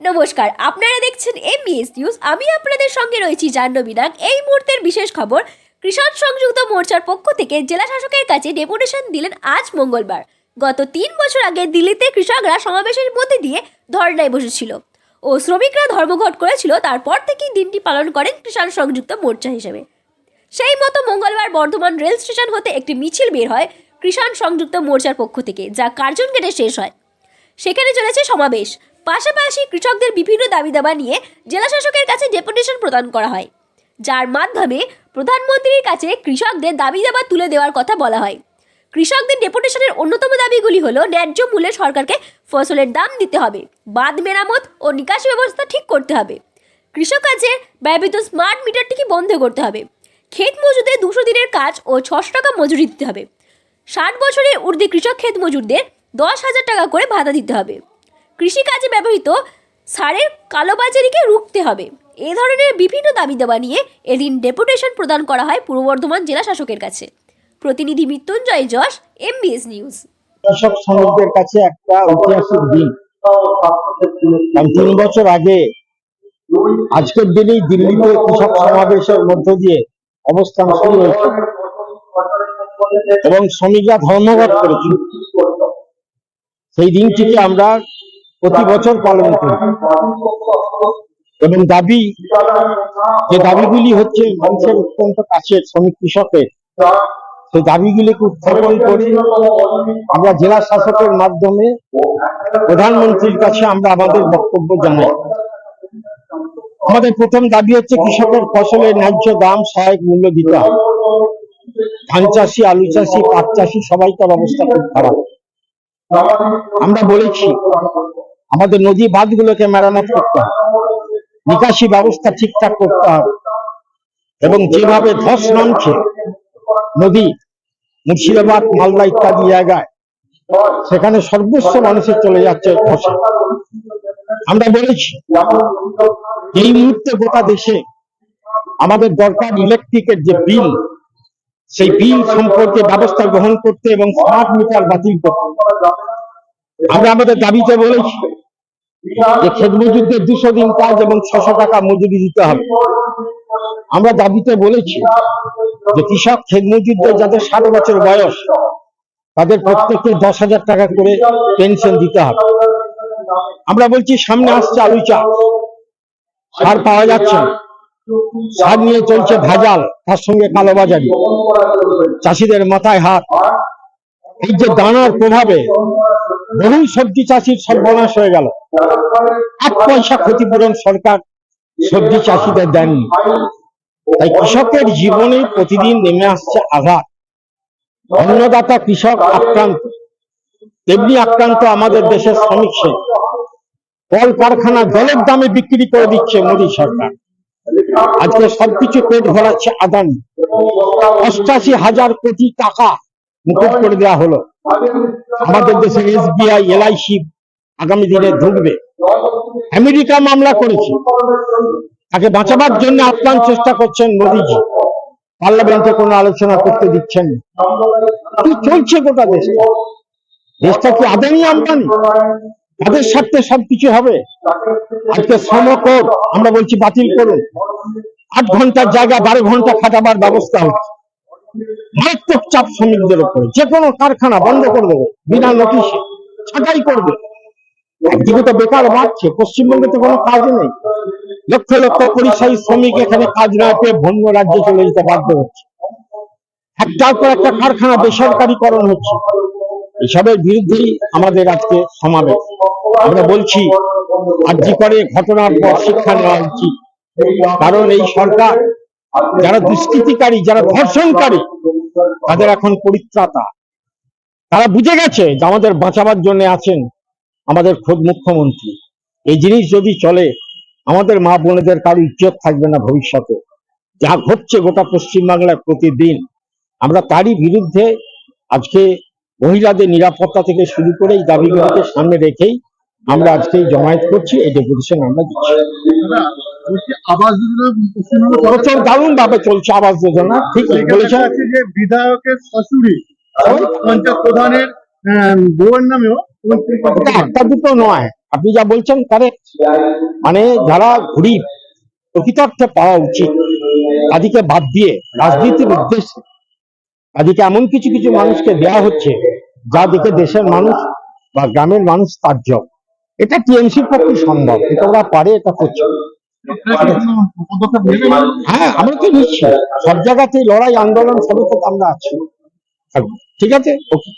নমস্কার, আপনারা দেখছেন এমবিএস নিউজ আমি আপনাদের সঙ্গে রয়েছি জাহ্নবী নাগ এই মুহূর্তের বিশেষ খবর, কৃষক সংযুক্ত মোর্চার পক্ষ থেকে জেলা শাসকের কাছে ডেপুটেশন দিলেন আজ মঙ্গলবার। গত তিন বছর আগে দিল্লিতে কৃষকরা সমাবেশের মধ্যে দিয়ে ধর্নায় বসেছিল ও শ্রমিকরা ধর্মঘট করেছিল, তারপর থেকেই দিনটি পালন করেন কৃষক সংযুক্ত মোর্চা হিসেবে। সেই মতো মঙ্গলবার বর্ধমান রেল স্টেশন হতে একটি মিছিল বের হয় কৃষাণ সংযুক্ত মোর্চার পক্ষ থেকে, যা কার্জন গেটে শেষ হয়। সেখানে চলেছে সমাবেশ। পাশাপাশি কৃষকদের বিভিন্ন দাবি দাবা নিয়ে জেলা শাসকের কাছে ডেপুটেশন প্রদান করা হয়। যার মাধ্যমে প্রধানমন্ত্রীর কাছে কৃষকদের দাবি দাবা তুলে দেওয়ার কথা বলা হয়। কৃষকদের ডেপুটেশনের অন্যতম দাবিগুলি হলো, ন্যায্য মূল্যে সরকারকে ফসলের দাম দিতে হবে, বাঁধ মেরামত ও নিকাশি ব্যবস্থা ঠিক করতে হবে। কৃষক কাজে ব্যবহৃত স্মার্ট মিটারটিকে বন্ধ করতে হবে। ক্ষেত মজুদের দুশো দিনের কাজ ও ছশো টাকা মজুরি দিতে হবে। ষাট বছরের ঊর্ধ্বে কৃষক ক্ষেত মজুরদের দশ হাজার টাকা করে ভাতা দিতে হবে। কৃষিকাজে ব্যবহৃত সারের কালোবাজারিকে রুখতে হবে। এ ধরনের বিভিন্ন দাবি দাবা নিয়ে এদিন ডেপুটেশন প্রদান করা হয় পূর্ব বর্ধমান জেলা শাসকের কাছে। প্রতিনিধি মৃত্যুঞ্জয় যশ এমবিএস নিউজ কৃষক শ্রমিকদের কাছে একটা ঐতিহাসিক দিন। তিন বছর আগে, আজকের দিনেই দিল্লিতে কৃষক সমাবেশের মধ্য দিয়ে অবস্থান শুরু হয়েছে এবং শ্রমিকরা ধর্মঘট করেছে সেই দিনটিকে আমরা প্রতি বছর পালন করি। এবং দাবি, যে দাবিগুলি হচ্ছে মানুষের অত্যন্ত কাছে শ্রমিক কৃষকের, সেই দাবিগুলিকে উত্থাপন করে আমরা জেলা শাসকের মাধ্যমে প্রধানমন্ত্রীর কাছে আমরা আমাদের বক্তব্য জানাই। আমাদের প্রথম দাবি হচ্ছে কৃষকের ফসলের ন্যায্য দাম সহায়ক মূল্য দিতে হবে। ধান চাষি, আলু চাষি, পাট চাষি, সবাইকার অবস্থা খুব খারাপ। আমরা বলেছি আমাদের নদী বাঁধগুলোকে মেরামত করতে হবে। নিকাশি ব্যবস্থা ঠিকঠাক করতে হবে। এবং যেভাবে ধস নামছে, নদী, মুর্শিদাবাদ, মালদা ইত্যাদি জায়গায়, সেখানে সর্বস্ব মানুষের চলে যাচ্ছে ধসে। আমরা বলেছি, এই মুহূর্তে গোটা দেশে আমাদের দরকার ইলেকট্রিকের যে বিল, সেই বিল সম্পর্কে ব্যবস্থা গ্রহণ করতে এবং স্মার্ট মিটার বাতিল করতে। আমরা আমাদের দাবিতে বলেছি যে খেত মজুরদের দুশো দিন কাজ এবং ছশো টাকা মজুরি দিতে হবে। আমরা দাবিতে বলেছি যে কৃষক খেত মজুরদের যাদের ষাট বছর বয়স, তাদের প্রত্যেককে দশ হাজার টাকা করে পেনশন দিতে হবে। আমরা বলছি, সামনে আসছে আলু চাষ। সার পাওয়া যাচ্ছে সার নিয়ে চলছে ভেজাল, তার সঙ্গে কালোবাজারি চাষিদের মাথায় হাত। এই যে দানার প্রভাবে বহু সবজি চাষির সর্বনাশ হয়ে গেল। এক পয়সা ক্ষতিপূরণ সরকার সবজি চাষিদের দেননি তাই কৃষকের জীবনে প্রতিদিন নেমে আসছে আঘাত। অন্নদাতা কৃষক আক্রান্ত। তেমনি আক্রান্ত আমাদের দেশের শ্রমিক সে। কল কারখানা দলের দামে বিক্রি করে দিচ্ছে মোদী সরকার। আজকে সবকিছু পেট ভরাচ্ছে আদানি। অষ্টাশি হাজার কোটি টাকা মুকুট করে দেওয়া হলো। আমাদের দেশে এসবিআই এলআইসি আগামী দিনে ঢুকবে। আমেরিকা মামলা করেছে। তাকে বাঁচাবার জন্য আপ্রাণ চেষ্টা করছেন মোদীজি। পার্লামেন্টে কোনো আলোচনা করতে দিচ্ছেন না। কি চলছে গোটা দেশটা দেশটা কি আদানি আম্বানি তাদের স্বার্থে সবকিছু হবে? আজকে শ্রম কোড আমরা বলছি বাতিল করুন। আট ঘণ্টার জায়গা বারো ঘণ্টা খাটাবার ব্যবস্থা হচ্ছে। মারাত্মক চাপ শ্রমিকদের উপরে। যে কোনো কারখানা বন্ধ করে দেবে, বিনা নোটিশে ছাঁটাই করবে। একদিকে তো বেকার বাড়ছে, পশ্চিমবঙ্গে তো কোনো কাজ নেই। লক্ষ লক্ষ পরিযায়ী শ্রমিক এখানে কাজ না পেয়ে বন্য রাজ্যে চলে যেতে বাধ্য হচ্ছে। একটার পর একটা কারখানা বেসরকারীকরণ হচ্ছে। এসবের বিরুদ্ধেই আমাদের আজকে সমাবেশ। আমরা বলছি, আর্জি করে ঘটনার পর শিক্ষা নেওয়া উচিত কারণ এই সরকার যারা দুষ্কৃতিকারী, যারা ধর্ষণকারী, তাদের এখন পরিত্রাতা। তারা বুঝে গেছে যে আমাদের বাঁচাবার জন্য আছেন আমাদের খোদ মুখ্যমন্ত্রী। এই জিনিস যদি চলে, আমাদের মা বোনেদের কারও ইজ্জত থাকবে না ভবিষ্যতে। যা ঘটছে গোটা পশ্চিমবাংলায় প্রতিদিন, আমরা তারই বিরুদ্ধে আজকে মহিলাদের নিরাপত্তা থেকে শুরু করে এই দাবিগুলোকে সামনে রেখেই আমরা আজকে জমায়েত করছি, এই ডেপুটেশন আমরা দিচ্ছি। আবাস যোজনা দারুণ ভাবে চলছে আবাস যোজনা। ঠিক বলেছেন যে বিধায়কের শাশুড়ি পঞ্চায়েত প্রধানের বউয়ের নামেও একটা দুটো নয়। আপনি যা বলছেন কারেক্ট মানে যারা গরিব প্রকৃত অর্থে পাওয়া উচিত তাদেরকে বাদ দিয়ে রাজনীতির উদ্দেশ্যে তাদেরকে এমন কিছু কিছু মানুষকে দেয়া হচ্ছে যা দেখে দেশের মানুষ বা গ্রামের মানুষ তার জব এটা টিএমসির পক্ষে সম্ভব এটা ওরা পারে এটা করছে। হ্যাঁ আমরা তো নিচ্ছি। সব জায়গাতেই লড়াই, আন্দোলন, সবই তো আমরা আছি। ঠিক আছে? ওকে।